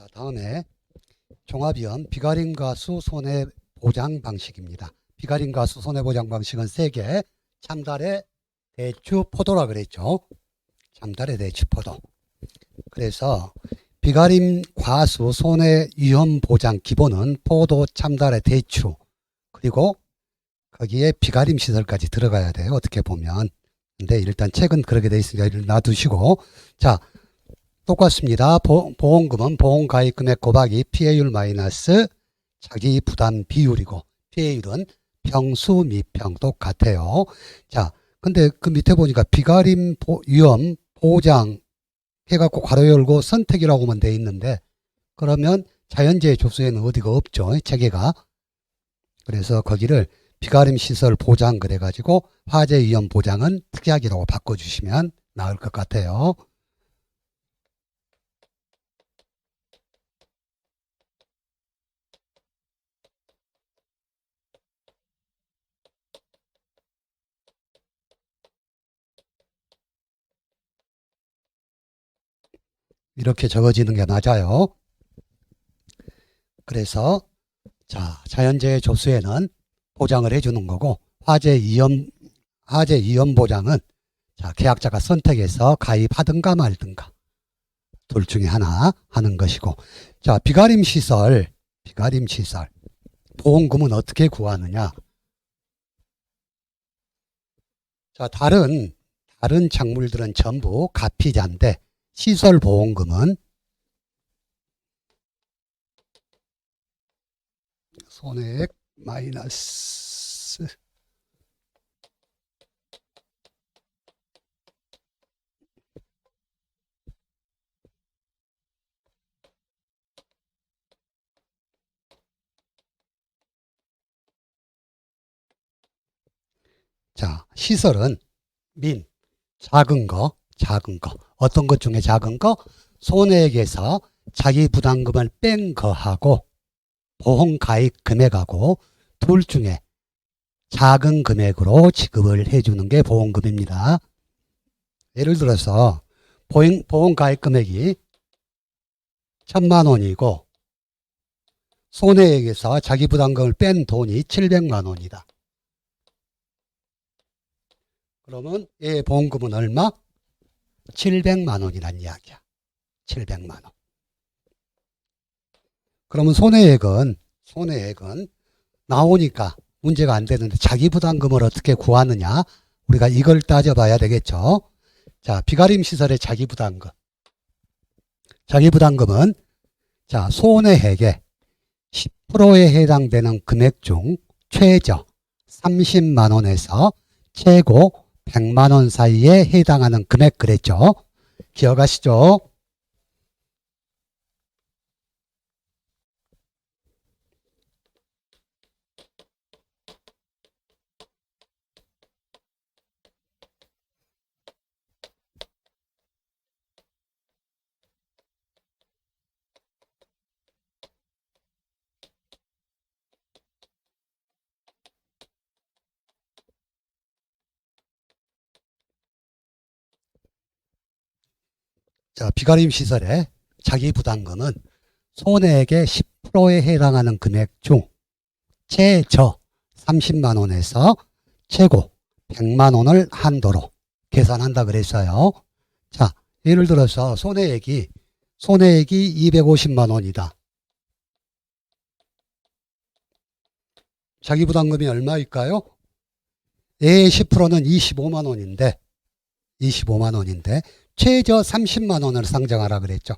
자, 다음에 종합위험 비가림 가수 손해 보장 방식입니다. 비가림 가수 손해 보장 방식은 세 개. 참달의 대추 포도라 그랬죠. 참달의 대추 포도. 그래서 비가림 과수 손해 위험 보장 기본은 포도 참달의 대추 그리고 거기에 비가림 시설까지 들어가야 돼요. 어떻게 보면. 근데 일단 책은 그렇게 돼 있으니까 이를 놔두시고 자 똑같습니다. 보, 보험금은 보험가입금액 곱하기 피해율 마이너스 자기 부담 비율이고 피해율은 평수 미평 똑같아요. 자, 근데 그 밑에 보니까 비가림 보, 위험 보장 해갖고 괄호 열고 선택이라고만 돼 있는데 그러면 자연재해 조수에는 어디가 없죠. 체계가. 그래서 거기를 비가림 시설 보장 그래가지고 화재 위험 보장은 특약이라고 바꿔주시면 나을 것 같아요. 이렇게 적어지는 게 맞아요. 그래서 자 자연재해 조수에는 보장을 해주는 거고 화재 위험 화재 위험 보장은 자 계약자가 선택해서 가입하든가 말든가. 둘 중에 하나 하는 것이고. 자 비가림 시설 비가림 시설. 보험금은 어떻게 구하느냐? 자 다른 다른 작물들은 전부 가피자인데 시설 보험금은 손해액 마이너스 자 시설은 민 작은 거 작은 거 어떤 것 중에 작은 거 손해액에서 자기 부담금을 뺀 거하고 보험 가입 금액하고 둘 중에 작은 금액으로 지급을 해주는 게 보험금입니다. 예를 들어서 보험, 보험 가입 금액이 천만 원이고 손해액에서 자기 부담금을 뺀 돈이 700만 원이다. 그러면 얘 보험금은 얼마? 700만 원이란 이야기야. 700만 원. 그러면 손해액은 손해액은 나오니까 문제가 안 되는데 자기 부담금을 어떻게 구하느냐? 우리가 이걸 따져봐야 되겠죠. 자, 비가림 시설의 자기 부담금. 자기 부담금은 자, 손해액의 10%에 해당되는 금액 중 최저 30만 원에서 최고 100만 원 사이에 해당하는 금액 그랬죠. 기억하시죠? 자, 비가림 시설의 자기 부담금은 손해액의 10%에 해당하는 금액 중 최저 30만 원에서 최고 100만 원을 한도로 계산한다 그랬어요. 자, 예를 들어서 손해액이 손해액이 250만 원이다. 자기 부담금이 얼마일까요? A의 10%는 25만 원인데 25만 원인데 최저 30만 원을 상정하라 그랬죠.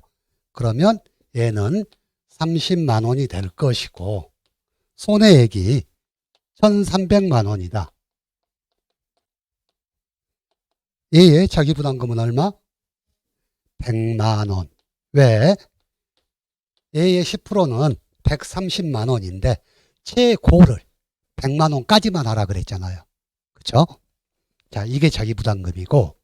그러면 얘는 30만 원이 될 것이고 손해액이 1,300만 원이다. 얘의 자기 부담금은 얼마? 100만 원. 왜? 얘의 10%는 130만 원인데 최고를 100만 원까지만 하라 그랬잖아요. 그렇죠? 자, 이게 자기 부담금이고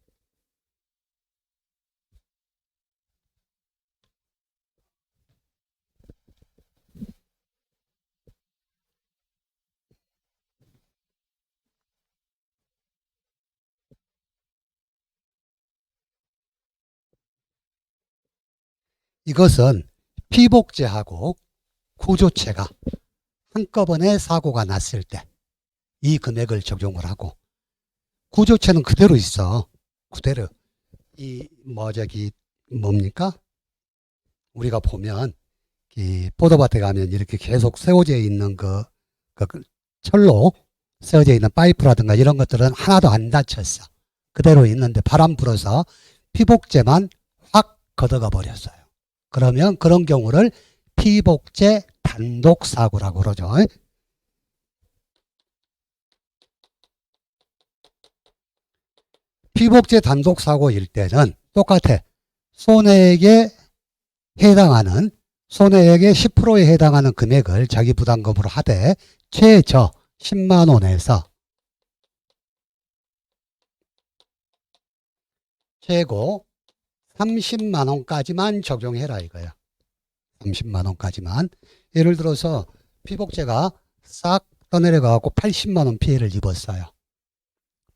이것은 피복제하고 구조체가 한꺼번에 사고가 났을 때 이 금액을 적용을 하고 구조체는 그대로 있어. 그대로. 이, 뭐, 저기, 뭡니까? 우리가 보면, 이, 포도밭에 가면 이렇게 계속 세워져 있는 그, 그, 그 철로 세워져 있는 파이프라든가 이런 것들은 하나도 안 다쳤어. 그대로 있는데 바람 불어서 피복제만 확 걷어가 버렸어요. 그러면 그런 경우를 피복제 단독 사고라고 그러죠. 피복제 단독 사고일 때는 똑같아. 손해액에 해당하는 손해액의 10%에 해당하는 금액을 자기 부담금으로 하되 최저 10만 원에서 최고 30만 원까지만 적용해라 이거야. 30만 원까지만. 예를 들어서 피복제가 싹 떠내려가 갖고 80만 원 피해를 입었어요.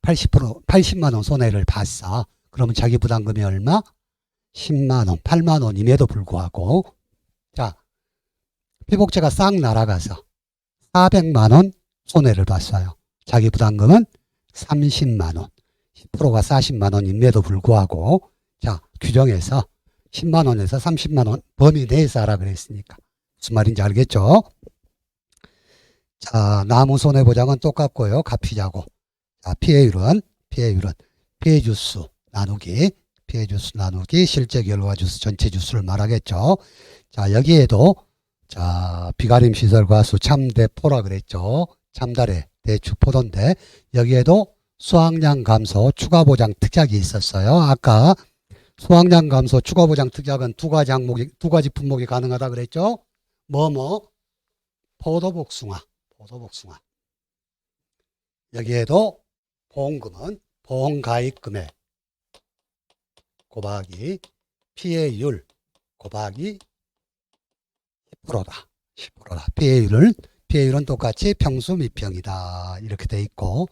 80% 80만 원 손해를 봤어. 그러면 자기 부담금이 얼마? 10만 원, 8만 원임에도 불구하고 자, 피복제가 싹 날아가서 400만 원 손해를 봤어요. 자기 부담금은 30만 원. 10%가 40만 원임에도 불구하고 자, 규정에서 10만 원에서 30만 원 범위 내에서 하라 그랬으니까 무슨 말인지 알겠죠? 자, 나무 손해 보장은 똑같고요. 값피자고. 자, 피해율은 피해율은 피해 주수 나누기 피해 주수 나누기 실제 결과 주수 전체 주수를 말하겠죠. 자, 여기에도 자, 비가림 시설 과수 참대포라 그랬죠. 참달의 대추 포도인데 여기에도 수확량 감소 추가 보장 특약이 있었어요. 아까 수확량 감소 추가 보장 특약은 두 가지 항목이 두 가지 품목이 가능하다 그랬죠. 뭐뭐 포도 복숭아, 포도 복숭아. 여기에도 보험금은 보험 가입 금액 곱하기 피해율 곱하기 10%다. 10%다. 피해율을 피해율은 똑같이 평수 미평이다. 이렇게 돼 있고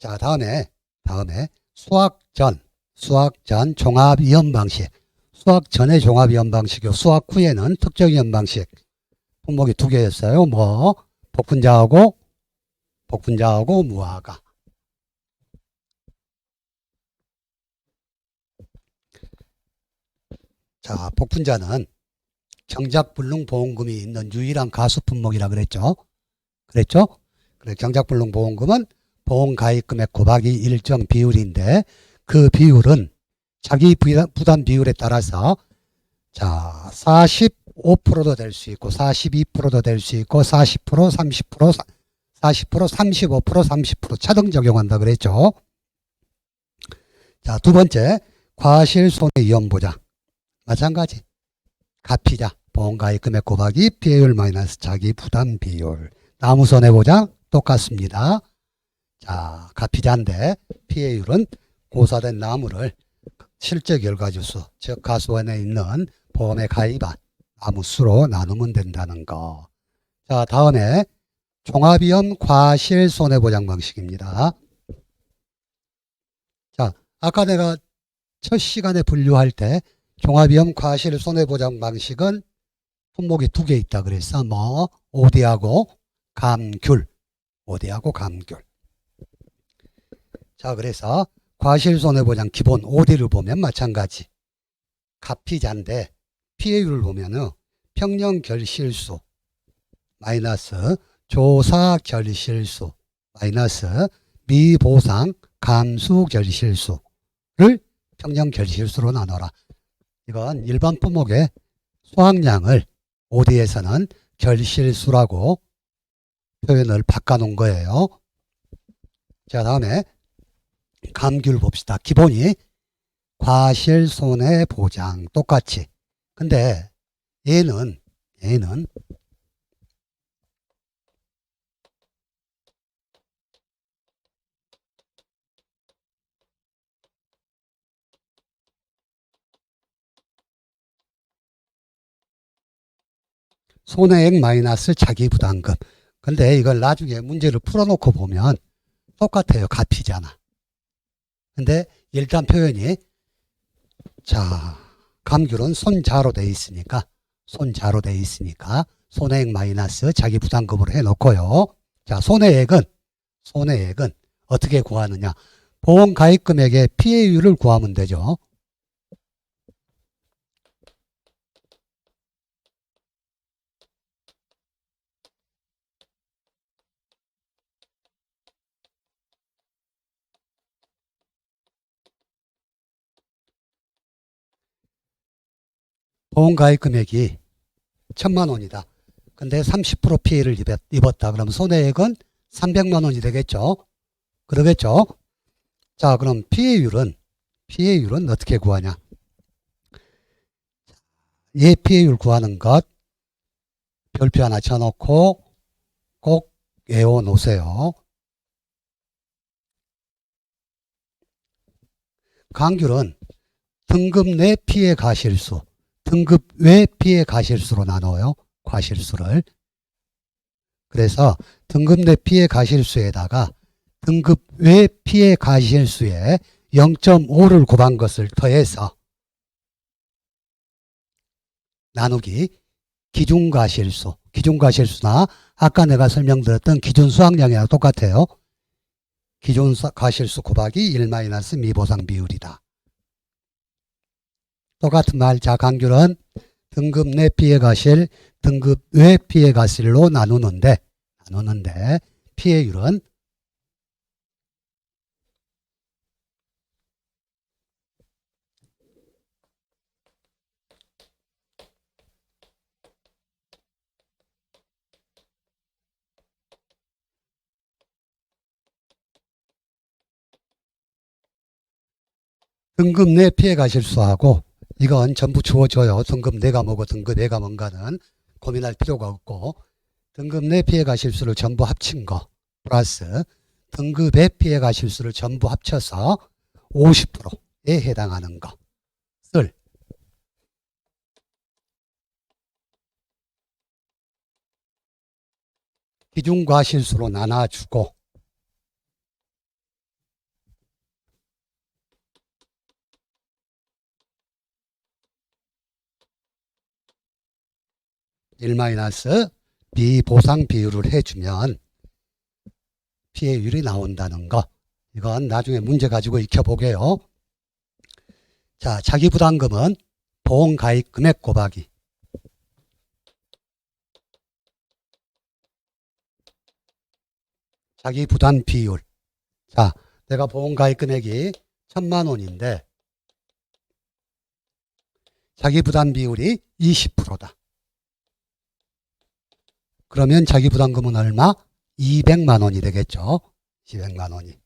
자, 다음에 다음에 수학 전 수학 전 종합 이연 방식 수학 전의 종합 이연 방식이고 수학 후에는 특정 이연 방식 품목이 두 개였어요. 뭐 복분자하고 복분자하고 무화과. 자, 복분자는 경작불능 보험금이 있는 유일한 가수 품목이라 그랬죠. 그랬죠? 그래 경작불능 보험금은 보험 가입금액 곱하기 일정 비율인데 그 비율은 자기 부담- 비율에 따라서 자, 45%도 될 수 있고 42%도 될 수 있고 40% 30% 40%, 35%, 30% 차등 적용한다 그랬죠. 자, 두 번째, 과실 손해 위험 보장. 마찬가지. 가피자, 보험가입 금액 곱하기 피해율 마이너스 자기 부담 비율. 나무 손해 보장 똑같습니다. 자, 가피자인데 피해율은 고사된 나무를 실제 결과주수, 즉 가수원에 있는 보험에 가입한 나무 수로 나누면 된다는 거. 자, 다음에 종합위험 과실 손해보장 방식입니다. 자, 아까 내가 첫 시간에 분류할 때 종합위험 과실 손해보장 방식은 품목이 두 개 있다 그랬어. 뭐 오디하고 감귤, 오디하고 감귤. 자, 그래서 과실 손해보장 기본 오디를 보면 마찬가지. 가피자인데 피해율을 보면은 평년 결실수 마이너스 조사 결실수 마이너스 미보상 감수 결실수를 평년 결실수로 나눠라. 이건 일반 품목의 수확량을 OD에서는 결실수라고 표현을 바꿔놓은 거예요. 자, 다음에 감귤 봅시다. 기본이 과실 손해 보장 똑같이. 근데 얘는 얘는 손해액 마이너스 자기 부담금. 근데 이걸 나중에 문제를 풀어놓고 보면 똑같아요. 값이잖아. 근데 일단 표현이 자 감귤은 손자로 돼 있으니까 손자로 돼 있으니까 손해액 마이너스 자기 부담금으로 해놓고요. 자 손해액은 손해액은 어떻게 구하느냐? 보험 가입 금액의 피해율을 구하면 되죠. 보험 가입 금액이 천만 원이다. 근데 30% 피해를 입었- 입었다. 그럼 손해액은 300만 원이 되겠죠. 그러겠죠. 자, 그럼 피해율은 피해율은 어떻게 구하냐? 얘 피해율 구하는 것 별표 하나 쳐놓고 꼭 외워 놓으세요. 강귤은 등급 내 피해 가실수, 등급 외 피해 가실수로 나눠요. 과실수를. 그래서 등급 내 피해 가실수에다가 등급 외 피해 가실수에 0.5를 곱한 것을 더해서 나누기 기준과실수, 기준과실수나 아까 내가 설명드렸던 기준 수확량이랑 똑같아요. 수- 과실수 곱하기 1 미보상 비율이다. 똑같은 말, 자, 강귤은 등급 내 피해 가실, 등급 외 피해 가실로 나누는데, 나누는데, 피해율은 등급 내 피해 가실수하고 이건 전부 주어져요. 등급 내가 뭐고 등급 내가 뭔가는 고민할 필요가 없고 등급 내 피해 가 실수를 전부 합친 거 플러스 등급의 피해 가 실수를 전부 합쳐서 50%에 해당하는 것을 기준과 실수로 나눠주고 일 마이너스 비보상 비율을 해주면 피해율이 나온다는 거. 이건 나중에 문제 가지고 익혀보게요. 자, 자기 부담금은 보험 가입 금액 곱하기 자기 부담 비율. 자, 내가 보험 가입 금액이 천만 원인데 자기 부담 비율이 20%다. 그러면 자기 부담금은 얼마? 200만 원이 되겠죠. 200만 원이.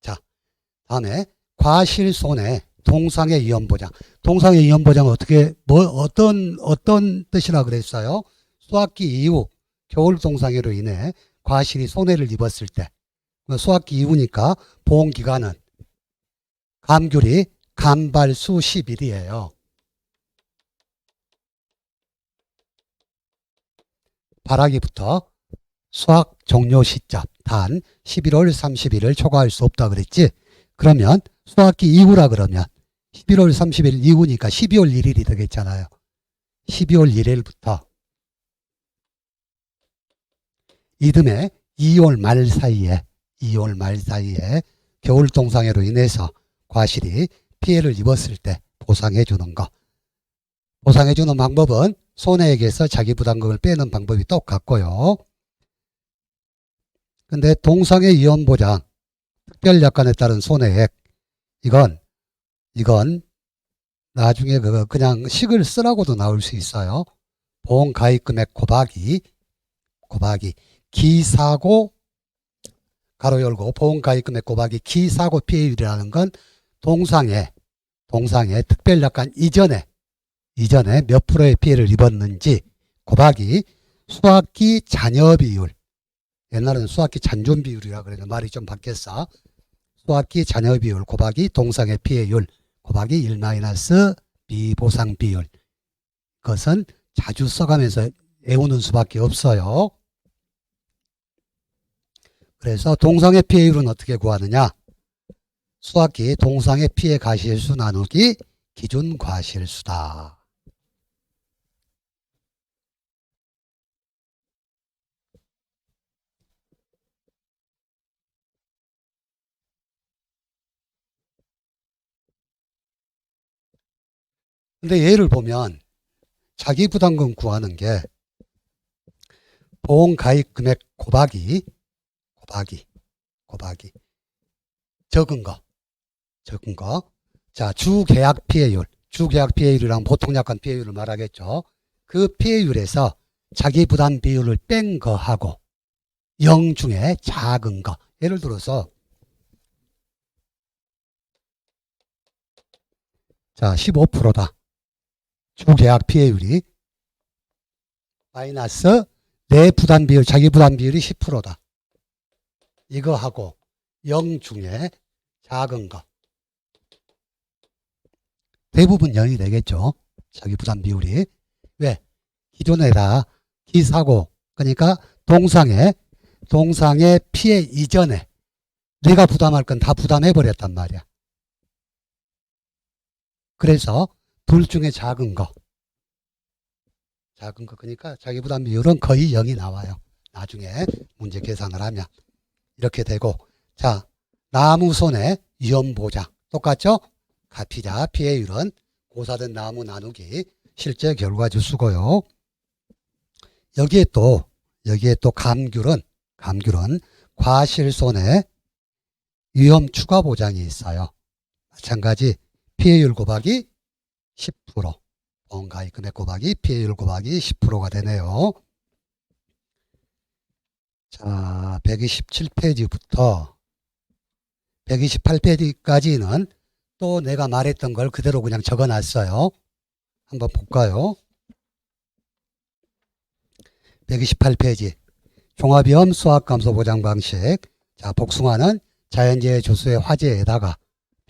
자, 다음에 과실 손해 동상의 위험 보장. 동상의 위험 보장은 어떻게 뭐 어떤 어떤 뜻이라 그랬어요? 수학기 이후 겨울 동상해로 인해 과실이 손해를 입었을 때 수학기 이후니까 보험 기간은 감귤이 감발수 10일이에요. 발하기부터 수학 종료 시점 단 11월 30일을 초과할 수 없다 그랬지? 그러면 수학기 이후라 그러면 11월 30일 이후니까 12월 1일이 되겠잖아요. 12월 1일부터 이듬해 2월 말 사이에 2월 말 사이에 겨울 동상해로 인해서 과실이 피해를 입었을 때 보상해 주는 거. 보상해 주는 방법은 손해액에서 자기 부담금을 빼는 방법이 똑같고요. 근데 동상의 위험 보장 특별 약관에 따른 손해액 이건 이건 나중에 그 그냥 식을 쓰라고도 나올 수 있어요. 보험 가입 금액 곱하기 곱하기 기사고 가로 열고 보험 가입 금액 곱하기 기사고 피해율이라는 건 동상의 동상의 특별 약관 이전에 이전에 몇 프로의 피해를 입었는지 곱하기 수학기 잔여 비율 옛날에는 수학기 잔존 비율이라 그래서 말이 좀 바뀌었어. 수학기 잔여 비율 곱하기 동상의 피해율 곱하기 1 마이너스 비보상 비율. 그것은 자주 써가면서 외우는 수밖에 없어요. 그래서 동상의 피해율은 어떻게 구하느냐? 수학기 동상의 피해 가실수 나누기 기준 과실수다. 근데 예를 보면 자기 부담금 구하는 게 보험 가입 금액 곱하기 곱하기 곱하기 적은 거 적은 거. 자, 주 계약 피해율. 주 계약 피해율이랑 보통 약관 피해율을 말하겠죠. 그 피해율에서 자기 부담 비율을 뺀 거하고 0 중에 작은 거. 예를 들어서 자, 15%다. 주계약 피해율이 마이너스 내 부담 비율, 자기 부담 비율이 10%다. 이거 하고 0 중에 작은 거. 대부분 0이 되겠죠. 자기 부담 비율이. 왜? 기존에다 기사고, 그러니까 동상의, 동상의 피해 이전에 내가 부담할 건 다 부담해버렸단 말이야. 그래서 둘 중에 작은 거. 작은 거, 그러니까 자기 부담 비율은 거의 0이 나와요. 나중에 문제 계산을 하면. 이렇게 되고, 자, 나무 손해 위험 보장. 똑같죠? 가피자 피해율은 고사된 나무 나누기 실제 결과주 수고요. 여기에 또 여기에 또 감귤은 감귤은 과실손해 위험 추가 보장이 있어요. 마찬가지 피해율 곱하기 10% 보험가입 금액 곱하기 피해율 곱하기 10%가 되네요. 자, 127페이지부터 128페이지까지는 또 내가 말했던 걸 그대로 그냥 적어 놨어요. 한번 볼까요? 128페이지. 종합위험 수학감소 보장 방식. 자, 복숭아는 자연재해 조수의 화재에다가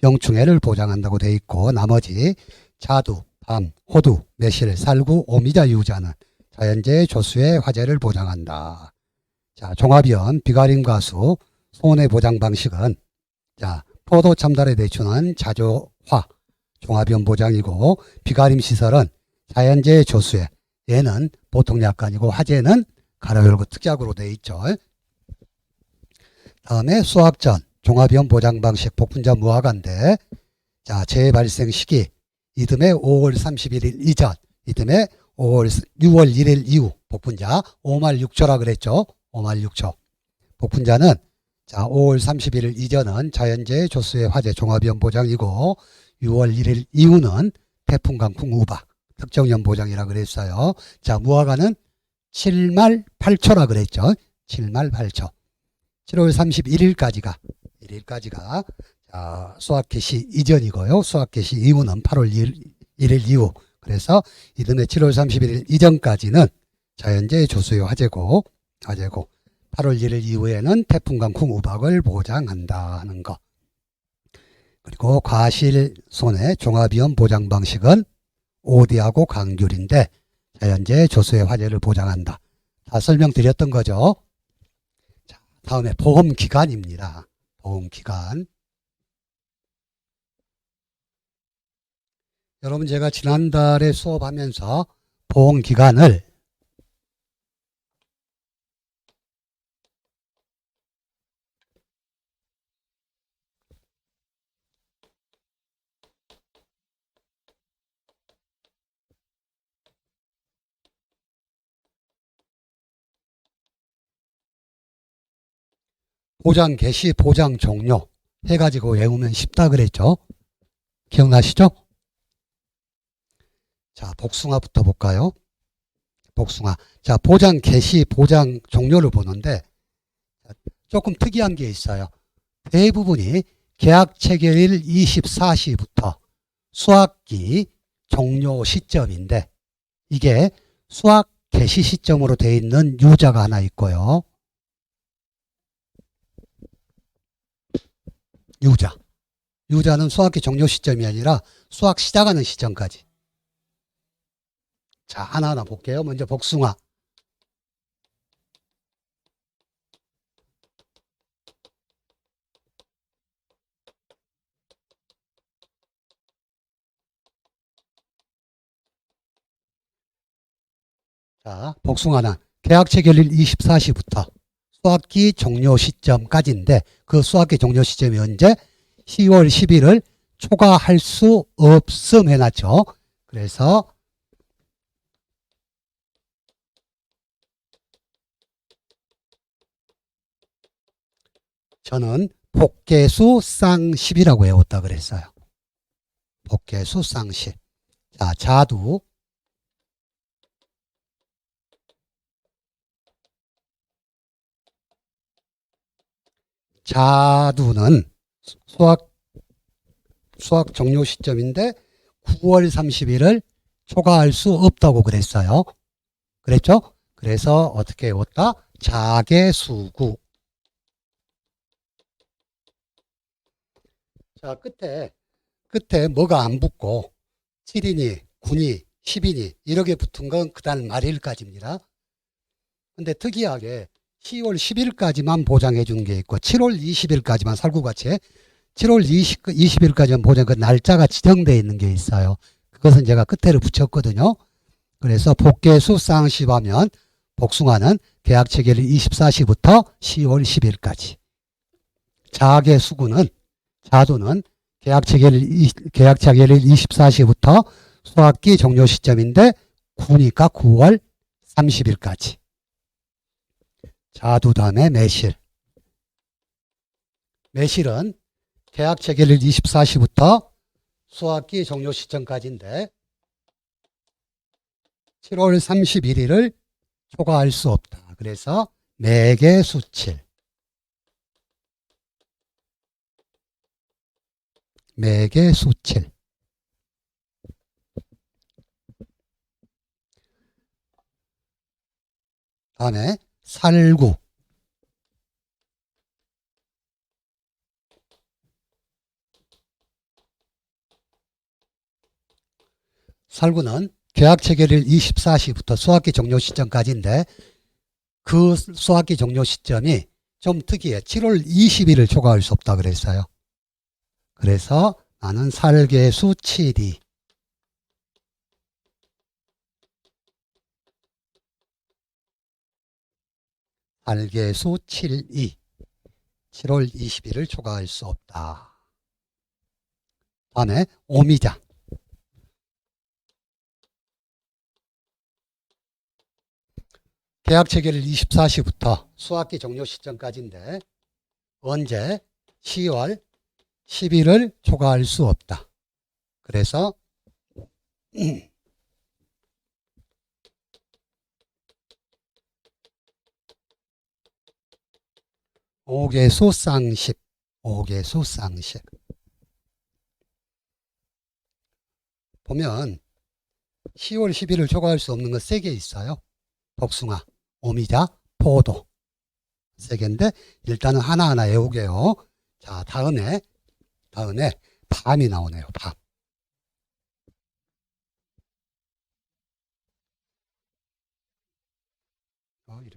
병충해를 보장한다고 돼 있고 나머지 자두, 밤, 호두, 매실, 살구, 오미자 유자는 자연재해 조수의 화재를 보장한다. 자, 종합위험 비가림 가수 손해 보장 방식은 자, 포도 참달에 대추는 자조화 종합위험 보장이고 비가림 시설은 자연재해 조수에 얘는 보통 약관이고 화재는 가로 열고 특약으로 돼 있죠. 다음에 수학전 종합위험 보장 방식 복분자 무화과인데 자 재발생 시기 이듬해 5월 31일 이전 이듬해 5월 6월 1일 이후 복분자 5말 6초라 그랬죠. 5말 6초. 복분자는 자 5월 31일 이전은 자연재해 조수의 화재 종합위험 보장이고 6월 1일 이후는 태풍 강풍 우박 특정위험 보장이라 그랬어요. 자 무화과는 7말 8초라 그랬죠. 7말 8초. 7월 31일까지가 1일까지가 자, 수학 개시 이전이고요. 수학 개시 이후는 8월 1일, 1일 이후. 그래서 이듬해 7월 31일 이전까지는 자연재해 조수의 화재고 화재고 8월 1일 이후에는 태풍 강풍 우박을 보장한다 하는 거. 그리고 과실 손해 종합위험 보장 방식은 오디하고 강귤인데 자연재해 조수의 화재를 보장한다. 다 설명드렸던 거죠. 자, 다음에 보험 기간입니다. 보험 기간. 여러분 제가 지난달에 수업하면서 보험 기간을 보장 개시, 보장 종료 해가지고 외우면 쉽다 그랬죠? 기억나시죠? 자, 복숭아부터 볼까요? 복숭아. 자, 보장 개시, 보장 종료를 보는데 조금 특이한 게 있어요. 대부분이 계약 체결일 24시부터 수학기 종료 시점인데 이게 수학 개시 시점으로 돼 있는 유자가 하나 있고요. 유자. 유자는 수학기 종료 시점이 아니라 수학 시작하는 시점까지. 자, 하나하나 볼게요. 먼저 복숭아. 자, 복숭아는 계약체 결일 24시부터 수학기 종료 시점까지인데 그 수학기 종료 시점이 언제? 10월 10일을 초과할 수 없음 해놨죠. 그래서 저는 복개수 쌍십이라고 외웠다 그랬어요. 복개수 쌍십. 자, 자두. 자두는 수학 수학 종료 시점인데 9월 30일을 초과할 수 없다고 그랬어요. 그랬죠? 그래서 어떻게 외웠다? 자개수구. 자, 끝에, 끝에 뭐가 안 붙고 7이니, 9니, 10이니 이렇게 붙은 건 그달 말일까지입니다. 근데 특이하게 10월 10일까지만 보장해 주는 게 있고 7월 20일까지만 살구같이 7월 20, 20일까지만 보장 그 날짜가 지정되어 있는 게 있어요. 그것은 제가 끝에를 붙였거든요. 그래서 복개수 쌍십하면 복숭아는 계약 체결일 24시부터 10월 10일까지. 자개 수구는 자두는 계약 체결일 이- 계약 체결일 24시부터 수학기 종료 시점인데 9니까 9월 30일까지. 자두 다음에 매실. 매실은 계약 체결일 24시부터 수학기 종료 시점까지인데 7월 31일을 초과할 수 없다. 그래서 매개 수칠. 매개 수칠. 다음에 살구. 살구는 계약 체결일 24시부터 수학기 종료 시점까지인데 그 수학기 종료 시점이 좀 특이해. 7월 20일을 초과할 수 없다 그랬어요. 그래서 나는 살개수 7이 살개수 7이. 7월 20일을 초과할 수 없다. 다음에 오미자. 계약 체결일 24시부터 수학기 종료 시점까지인데 언제? 10월 10일을 초과할 수 없다. 그래서 오개수 쌍십, 오개수 쌍십. 보면 10월 10일을 초과할 수 없는 건 세 개 있어요. 복숭아, 오미자, 포도. 세 개인데 일단은 하나하나 외우게요. 자, 다음에 다음에 밤이 나오네요. 밤.